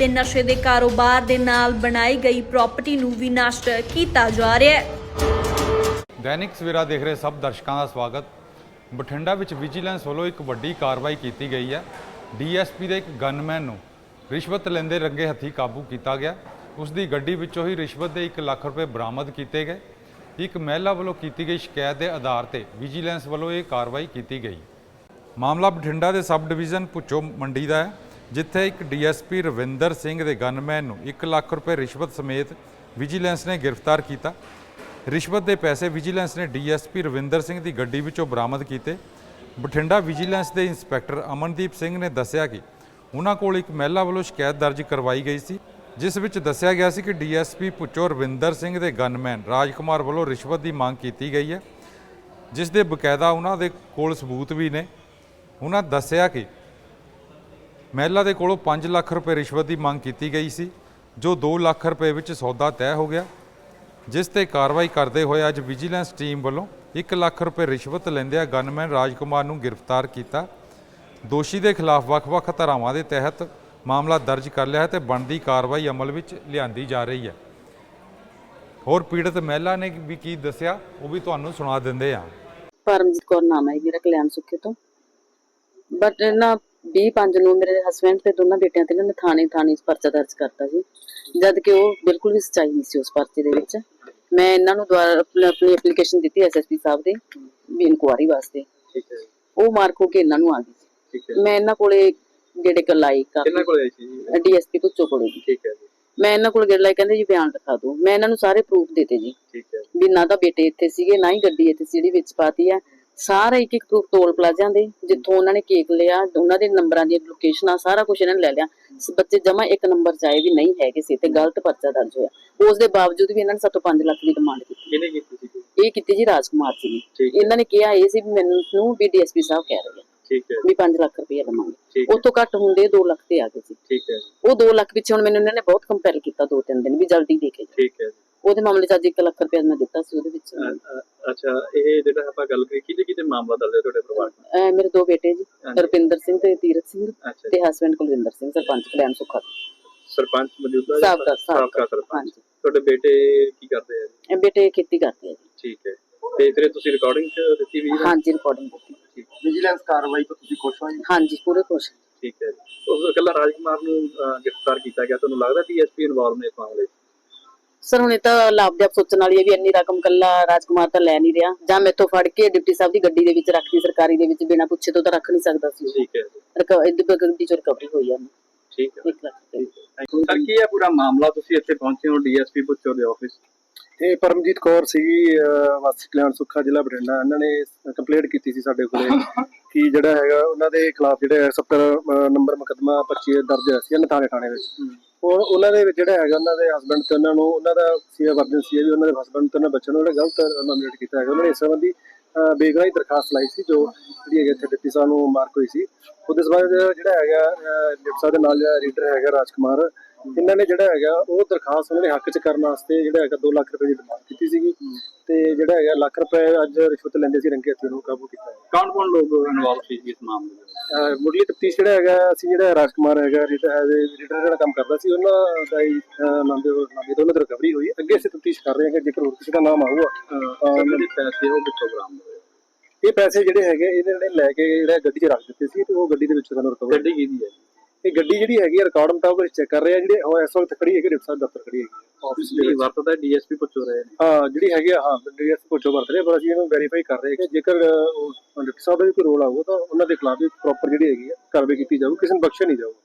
ਤੇ ਨਸ਼ੇ ਦੇ ਕਾਰੋਬਾਰ ਦੇ ਨਾਲ ਬਣਾਈ ਗਈ ਪ੍ਰਾਪਰਟੀ ਨੂੰ ਵੀ ਨਸ਼ਟ ਕੀਤਾ ਜਾ ਰਿਹਾ ਹੈ। ਦੈਨਿਕ ਸਵੇਰਾ ਦੇਖ ਰਹੇ ਸਭ ਦਰਸ਼ਕਾਂ ਦਾ ਸਵਾਗਤ। ਬਠਿੰਡਾ ਵਿੱਚ ਵਿਜੀਲੈਂਸ ਵੱਲੋਂ ਇੱਕ ਵੱਡੀ ਕਾਰਵਾਈ ਕੀਤੀ ਗਈ ਹੈ। ਡੀਐਸਪੀ ਦੇ ਇੱਕ ਗਨਮੈਨ ਨੂੰ ਰਿਸ਼ਵਤ ਲੈਂਦੇ ਰੰਗੇ ਹੱਥੀ ਕਾਬੂ ਕੀਤਾ ਗਿਆ। ਉਸ ਦੀ ਗੱਡੀ ਵਿੱਚੋਂ ਹੀ ਰਿਸ਼ਵਤ ਦੇ 1 ਲੱਖ ਰੁਪਏ ਬਰਾਮਦ ਕੀਤੇ ਗਏ। ਇੱਕ ਮਹਿਲਾ ਵੱਲੋਂ ਕੀਤੀ ਗਈ ਸ਼ਿਕਾਇਤ ਦੇ ਆਧਾਰ ਤੇ ਵਿਜੀਲੈਂਸ ਵੱਲੋਂ ਇਹ ਕਾਰਵਾਈ ਕੀਤੀ ਗਈ। ਮਾਮਲਾ ਬਠਿੰਡਾ ਦੇ ਸਬ ਡਿਵੀਜ਼ਨ ਪੁੱਚੋ ਮੰਡੀ ਦਾ ਹੈ। ਜਿੱਥੇ ਇੱਕ ਡੀਐਸਪੀ ਰਵਿੰਦਰ ਸਿੰਘ ਦੇ ਗਨਮੈਨ ਨੂੰ 1 ਲੱਖ ਰੁਪਏ ਰਿਸ਼ਵਤ ਸਮੇਤ ਵਿਜੀਲੈਂਸ ਨੇ ਗ੍ਰਿਫਤਾਰ ਕੀਤਾ। ਰਿਸ਼ਵਤ ਦੇ ਪੈਸੇ ਵਿਜੀਲੈਂਸ ਨੇ ਡੀਐਸਪੀ ਰਵਿੰਦਰ ਸਿੰਘ ਦੀ ਗੱਡੀ ਵਿੱਚੋਂ ਬਰਾਮਦ ਕੀਤੇ। ਬਠਿੰਡਾ ਵਿਜੀਲੈਂਸ ਦੇ ਇੰਸਪੈਕਟਰ ਅਮਨਦੀਪ ਸਿੰਘ ਨੇ ਦੱਸਿਆ ਕਿ ਉਹਨਾਂ ਕੋਲ ਇੱਕ ਮਹਿਲਾ ਵੱਲੋਂ ਸ਼ਿਕਾਇਤ ਦਰਜ ਕਰਵਾਈ ਗਈ ਸੀ, ਜਿਸ ਵਿੱਚ ਦੱਸਿਆ ਗਿਆ ਸੀ ਕਿ ਡੀਐਸਪੀ ਪੁੱਚੋ ਰਵਿੰਦਰ ਸਿੰਘ ਦੇ ਗਨਮੈਨ ਰਾਜਕੁਮਾਰ ਵੱਲੋਂ ਰਿਸ਼ਵਤ ਦੀ ਮੰਗ ਕੀਤੀ ਗਈ ਹੈ, ਜਿਸ ਦੇ ਬਕਾਇਦਾ ਉਹਨਾਂ ਦੇ ਕੋਲ ਸਬੂਤ ਵੀ ਨੇ। ਉਹਨਾਂ ਦੱਸਿਆ ਕਿ ਮਹਿਲਾ ਦੇ ਕੋਲੋਂ 5 ਲੱਖ ਰੁਪਏ ਰਿਸ਼ਵਤ ਦੀ ਮੰਗ ਕੀਤੀ ਗਈ ਸੀ, ਜੋ 2 ਲੱਖ ਰੁਪਏ ਵਿੱਚ ਸੌਦਾ ਤੈਅ ਹੋ ਗਿਆ, ਜਿਸ ਤੇ ਕਾਰਵਾਈ ਕਰਦੇ ਹੋਏ ਅੱਜ ਵਿਜੀਲੈਂਸ ਟੀਮ ਵੱਲੋਂ 1 ਲੱਖ ਰੁਪਏ ਰਿਸ਼ਵਤ ਲੈਂਦਿਆਂ ਗਨਮੈਨ ਰਾਜਕੁਮਾਰ ਨੂੰ ਗ੍ਰਿਫਤਾਰ ਕੀਤਾ। ਦੋਸ਼ੀ ਦੇ ਖਿਲਾਫ ਵੱਖ-ਵੱਖ ਧਾਰਾਵਾਂ ਦੇ ਤਹਿਤ ਮਾਮਲਾ ਦਰਜ ਕਰ ਲਿਆ ਹੈ ਤੇ ਬਣਦੀ ਕਾਰਵਾਈ ਅਮਲ ਵਿੱਚ ਲਿਆਂਦੀ ਜਾ ਰਹੀ ਹੈ। ਹੋਰ ਪੀੜਤ ਮਹਿਲਾ ਨੇ ਵੀ ਕੀ ਦੱਸਿਆ, ਉਹ ਵੀ ਤੁਹਾਨੂੰ ਸੁਣਾ ਦਿੰਦੇ ਆ ਪਰਮਜੀਤ ਕੌਰ ਨਾਮ ਹੈ ਮੇਰਾ ਕਲਿਆਣ ਸੁੱਖੇ ਤੋਂ। ਬਟ ਨਾ 20 ਨੂੰ ਮੇਰੇ ਹਸਬੰਡ ਤੇ ਦੋਨਾਂ ਬੇਟਿਆਂ ਤੇ ਨਾ ਥਾਣੇ ਥਾਣੇ ਪਰਚਾ ਦਰਜ ਕਰਤਾ ਸੀ। ਜਦ ਕਿ ਉਹ ਬਿਲਕੁਲ ਵੀ ਸਚਾਈ ਨਹੀਂ ਸੀ ਉਸ ਪਰਚੇ ਦੇ ਵਿੱਚ। ਮੈਂ ਇਹਨਾਂ ਨੂੰ ਦੁਆਰਾ ਆਪਣੀ ਐਪਲੀਕੇਸ਼ਨ ਦਿੱਤੀ ਐਸਐਸਪੀ ਸਾਹਿਬ ਦੇ ਵੀ ਇਨਕੁਆਰੀ ਵਾਸਤੇ। ਠੀਕ ਹੈ ਉਹ ਮਾਰਕ ਹੋ ਕੇ ਇਹਨਾਂ ਨੂੰ ਆ ਗਈ ਠੀਕ ਹੈ ਮੈਂ ਇਹਨਾਂ ਕੋਲੇ ਜਿਹੜੇ ਕਲਾਈ ਕਰ ਕਿੰਨਾ ਕੋਲ ਆਈ ਸੀ ਡੀਐਸਪੀ ਪੁੱਛੋ ਕੋਲੇ ਠੀਕ ਹੈ ਜੀ। ਮੈਂ ਇਹਨਾਂ ਕੋਲ ਗੇੜ ਲਾਈ ਕਹਿੰਦੇ ਜੀ ਬਿਆਨ ਲਿਖਾ ਦਿਓ। ਮੈਂ ਇਹਨਾਂ ਨੂੰ ਸਾਰੇ ਪ੍ਰੂਫ ਦਿੱਤੇ ਜੀ। ਠੀਕ ਹੈ। ਵੀ ਨਾ ਤਾਂ ਬੇਟੇ ਇੱਥੇ ਸੀਗੇ ਨਾ ਹੀ ਗੱਡੀ ਇੱਥੇ ਸੀ ਜਿਹੜੀ ਵਿੱਚ ਪਾਤੀ ਆ ਸਾਰਾ ਇੱਕ ਇੱਕ ਪ੍ਰੂਫ ਟੋਲ ਪਲਾਜ਼ਿਆਂ ਦੇ ਜਿੱਥੋਂ ਉਹਨਾਂ ਨੇ ਕੇਕ ਲਿਆ ਉਹਨਾਂ ਦੇ ਨੰਬਰਾਂ ਦੀਆਂ ਲੋਕੇਸ਼ਨਾਂ ਸਾਰਾ ਕੁਝ ਇਹਨਾਂ ਨੇ ਲੈ ਲਿਆ। ਬੱਚੇ ਜਮਾ ਇੱਕ ਨੰਬਰ ਚਾਏ ਵੀ ਨਹੀਂ ਹੈਗੇ ਸੀ ਤੇ ਗਲਤ ਪਰਚਾ ਦਰਜ ਹੋਇਆ। ਉਸ ਦੇ ਬਾਵਜੂਦ ਵੀ ਇਹਨਾਂ ਨੇ ਸਾਤੋਂ 5 ਲੱਖ ਦੀ ਡਿਮਾਂਡ ਕੀਤੀ। ਕਿਹਨੇ ਕੀਤੀ ਸੀ? ਇਹ ਕੀਤੀ ਜੀ ਰਾਜਕੁਮਾਰ ਸੀ। ਇਹਨਾਂ ਨੇ ਕਿਹਾ ਇਹ ਸੀ ਵੀ ਮੈਨੂੰ ਵੀ ਡੀਐਸਪੀ ਸਾਹਿਬ ਕਹਿ ਰਹੇ ਆ ਠੀਕ ਹੈ। ਵੀ 5 ਲੱਖ ਰੁਪਏ ਲਵਾਂਗੇ। ਉਹ ਤੋਂ ਘੱਟ ਹੁੰਦੇ 2 ਲੱਖ ਤੇ ਆ ਗਏ ਸੀ। ਠੀਕ ਹੈ। ਉਹ 2 ਲੱਖ ਪਿੱਛੇ ਹੁਣ ਮੈਨੂੰ ਇਹਨਾਂ ਨੇ ਬਹੁਤ ਕੰਪੇਅਰ ਕੀਤਾ ਦੋ ਤਿੰਨ ਦਿਨ ਵੀ ਜਲਦੀ ਦੇ ਕੇ। ਠੀਕ ਹੈ ਉਹਦੇ ਮਾਮਲੇ 'ਚ ਅੱਜ 1 ਲੱਖ ਰੁਪਏ ਮੈਂ ਦਿੱਤਾ ਸੀ ਉਹਦੇ ਵਿੱਚ। ਅ- ਅੱਛਾ ਇਹ ਜਿਹੜਾ ਆਪਾਂ ਗੱਲ ਕਰੀ ਕਿਹਦੇ ਕਿਹਦੇ ਮਾਮਲਾ ਦਰਜ ਹੈ ਤੁਹਾਡੇ ਪਰਿਵਾਰ ਦਾ ਅਹ ਮੇਰੇ ਦੋ ਬੇਟੇ ਜੀ ਹਾਂਜੀ। ਰੁਪਿੰਦਰ ਸਿੰਘ ਤੇ ਤੀਰਥ ਸਿੰਘ ਅੱਛਾ ਤੇ ਹਸਬੰਡ ਕੁਲਵਿੰਦਰ ਸਿੰਘ ਸਰਪੰਚ ਕਲਿਆਣ ਸੁੱਖਾ ਸਰਪੰਚ ਮੌਜੂਦਾ ਜਾਂ ਸਾਬਕਾ ਸਾਬਕਾ ਸਰਪੰਚ? ਹਾਂਜੀ। ਤੁਹਾਡੇ ਬੇਟੇ ਕੀ ਕਰਦੇ ਆ ਜੀ? ਇਹ ਬੇਟੇ ਖੇਤੀ ਕਰਦੇ ਆ ਜੀ। ਠੀਕ ਹੈ। ਤੇ ਫਿਰ ਤੁਸੀਂ ਰਿਕਾਰਡਿੰਗ ਚ ਦਿੱਤੀ ਵੀ ਹੈ? ਹਾਂਜੀ ਰਿਕਾਰਡਿੰਗ ਕੀਤੀ ਠੀਕ। ਵਿਜੀਲੈਂਸ ਕਾਰਵਾਈ ਤੋਂ ਤੁਸੀਂ ਖੁਸ਼ ਹੋ ਜੀ? ਹਾਂਜੀ ਪੂਰੇ ਖੁਸ਼ ਠੀਕ ਹੈ ਜੀ। ਉਸ ਕੱਲਾ ਰਾਜਕੁਮਾਰ ਨੂੰ ਗ੍ਰਿਫਤਾਰ ਕੀਤਾ ਗਿਆ। ਤੁਹਾਨੂੰ ਲੱਗਦਾ ਡੀਐਸਪੀ ਇਨਵੋਲਵ ਨੇ ਇਸ ਮਾਮਲੇ 'ਚ? ਸਰ ਹੁਣ ਇਹ ਤਾਂ ਲਾਭਦਿਆ ਸੋਚਣ ਵਾਲੀ ਹੈ ਵੀ ਇੰਨੀ ਰਕਮ ਕੱਲਾ ਰਾਜਕੁਮਾਰ ਤਾਂ ਲੈ ਨਹੀਂ ਰਿਹਾ। ਜਾਂ ਮੈਥੋਂ ਫੜ ਕੇ ਡਿਪਟੀ ਸਾਹਿਬ ਦੀ ਗੱਡੀ ਦੇ ਵਿੱਚ ਰੱਖਦੀ ਸਰਕਾਰੀ ਦੇ ਵਿੱਚ ਬਿਨਾਂ ਪੁੱਛੇ ਤੋਂ ਤਾਂ ਰੱਖ ਨਹੀਂ ਸਕਦਾ ਸੀ। ਠੀਕ ਹੈ। ਜੀ ਰਕ- ਇਹਦੀ ਗੱਡੀ ਚੋਂ ਰਿਕਵਰੀ ਹੋਈ ਆ। ਠੀਕ ਹੈ। 1 ਲੱਖ ਰੁਪਏ। ਸਰ ਕੀ ਹੈ ਪੂਰਾ ਮਾਮਲਾ? ਤੁਸੀਂ ਇੱਥੇ ਪਹੁੰਚੇ ਹੋ ਡੀਐਸਪੀ ਪੁੱਛੋ ਦੇ ਆਫਿਸ ਇਹ ਪਰਮਜੀਤ ਕੌਰ ਸੀਗੀ ਵਾਸੀ ਕਲਿਆਣ ਸੁੱਖਾ ਜ਼ਿਲ੍ਹਾ ਬਠਿੰਡਾ। ਇਹਨਾਂ ਨੇ ਕੰਪਲੇਂਟ ਕੀਤੀ ਸੀ ਸਾਡੇ ਕੋਲੇ। ਕਿ ਜਿਹੜਾ ਹੈਗਾ ਉਹਨਾਂ ਦੇ ਖਿਲਾਫ ਜਿਹੜਾ 70 ਨੰਬਰ ਮੁਕੱਦਮਾ 25 ਦਰਜ ਹੋਇਆ ਸੀ ਨਥਾਣੇ ਥਾਣੇ ਵਿੱਚ। ਉਹ ਉਹਨਾਂ ਦੇ ਵਿੱਚ ਜਿਹੜਾ ਹੈਗਾ ਉਹਨਾਂ ਦੇ ਹਸਬੰਡ ਤੇ ਉਹਨਾਂ ਨੂੰ ਉਹਨਾਂ ਦਾ ਸੀ ਐਮਰਜੈਂਸੀ ਹੈ ਵੀ ਉਹਨਾਂ ਦੇ ਹਸਬੰਡ ਤੇ ਉਹਨਾਂ ਬੱਚੇ ਨੂੰ ਜਿਹੜਾ ਗਲਤ ਨੋਮੀਨੇਟ ਕੀਤਾ ਹੈਗਾ। ਉਹਨਾਂ ਨੇ ਇਸ ਸੰਬੰਧੀ ਬੇਗੁਨਾਹੀ ਦਰਖਾਸਤ ਲਾਈ ਸੀ ਜੋ ਜਿਹੜੀ ਹੈਗੀ ਇੱਥੇ ਡਿਪਟੀ ਸਾਹਿਬ ਨੂੰ ਮਾਰਕ ਹੋਈ ਸੀ। ਉਹਦੇ ਸੰਬੰਧ ਜਿਹੜਾ ਹੈਗਾ ਡਿਪਟੀ ਸਾਹਿਬ ਦੇ ਨਾਲ ਜਿਹੜਾ ਰੀਡਰ ਹੈਗਾ ਰਾਜਕੁਮਾਰ ਇਹਨਾਂ ਨੇ ਜਿਹੜਾ ਹੈਗਾ ਉਹ ਦਰਖਾਸਤ ਉਹਨਾਂ ਦੇ ਹੱਕ 'ਚ ਕਰਨ ਵਾਸਤੇ ਜਿਹੜਾ ਹੈਗਾ 2 ਲੱਖ ਰੁਪਏ ਦੀ ਡਿਮਾਂਡ ਕੀਤੀ ਸੀਗੀ ਤੇ ਜਿਹੜਾ ਹੈਗਾ ਲੱਖ ਰੁਪਏ ਅੱਜ ਰਿਸ਼ਵਤ ਲੈਂਦੇ ਸੀ ਰੰਗੇ ਹੱਥੀਂ ਉਹਨੂੰ ਕਾਬੂ ਕੀਤਾ ਹੈ ਕੌਣ ਕੌਣ ਲੋਕ ਇਨਵੋਲਵ ਸੀ ਇਸ ਮਾਮਲੇ ਵਿੱਚ? ਅਹ ਮੁੱਢਲੀ ਤਫਤੀਸ਼ ਜਿਹੜਾ ਹੈਗਾ ਅਸੀਂ ਜਿਹੜਾ ਰਾਜਕੁਮਾਰ ਹੈਗਾ ਰੀਡਰ ਰੀਡਰ ਜਿਹੜਾ ਕੰਮ ਕਰਦਾ ਸੀ ਉਹਨਾਂ ਦਾ ਹੀ ਨਾਮ ਦੇ ਨਾਮ ਦੇ ਦੋਨਾਂ ਦੀ ਰਿਕਵਰੀ ਹੋਈ। ਅੱਗੇ ਅਸੀਂ ਤਫਤੀਸ਼ ਕਰ ਰਹੇ ਹਾਂ ਕਿ ਜੇਕਰ ਹੋਰ ਕਿਸੇ ਦਾ ਨਾਮ ਆਊਗਾ। ਅਹ ਜਿਹੜੇ ਪੈਸੇ ਉਹ ਕਿੱਥੋਂ ਬਰਾਮਦ ਹੋਏ? ਇਹ ਪੈਸੇ ਜਿਹੜੇ ਹੈਗੇ ਇਹਦੇ ਜਿਹੜੇ ਲੈ ਕੇ ਜਿਹੜਾ ਗੱਡੀ 'ਚ ਰੱਖ ਦਿੱਤੇ ਸੀ ਤੇ ਉਹ ਗੱਡੀ ਦੇ ਵਿੱਚ ਸਾਨੂੰ ਰਿਕਵਰ ਗੱਡੀ ਕਿਹਦੀ ਹੈ? ਇਹ ਗੱਡੀ ਜਿਹੜੀ ਹੈਗੀ ਰਿਕਾਰਡ ਮੁਤਾਬਕ ਚੈੱਕ ਕਰ ਰਹੇ ਜਿਹੜੇ ਉਹ ਇਸ ਵਕਤ ਖੜੀ ਹੈਗੀ ਡਿਪਟੀ ਸਾਹਿਬ ਦਫ਼ਤਰ ਖੜੀ ਹੈਗੀ ਆਫਿਸ ਜਿਹੜੀ ਵਰਤਦਾ ਡੀਐਸਪੀ ਪੁੱਛੋ ਰਹੇ ਨੇ। ਹਾਂ ਜਿਹੜੀ ਹੈਗੀ ਆ ਹਾਂ ਡੀਐਸ ਪੁੱਛੋ ਵਰਤ ਰਹੇ ਪਰ ਅਸੀਂ ਇਹਨੂੰ ਵੈਰੀਫਾਈ ਕਰ ਰਹੇ ਕਿ ਜੇਕਰ ਡਿਪਟੀ ਸਾਹਿਬ ਦਾ ਵੀ ਕੋਈ ਰੋਲ ਆਊਗਾ ਤਾਂ ਉਹਨਾਂ ਦੇ ਖਿਲਾਫ ਵੀ ਪ੍ਰੋਪਰ ਜਿਹੜੀ ਹੈਗੀ ਆ ਕਾਰਵਾਈ ਕੀਤੀ ਜਾਊਗੀ ਕਿਸੇ ਨੂੰ ਬਖਸ਼ਿਆ ਨਹੀਂ ਜਾਊਗਾ।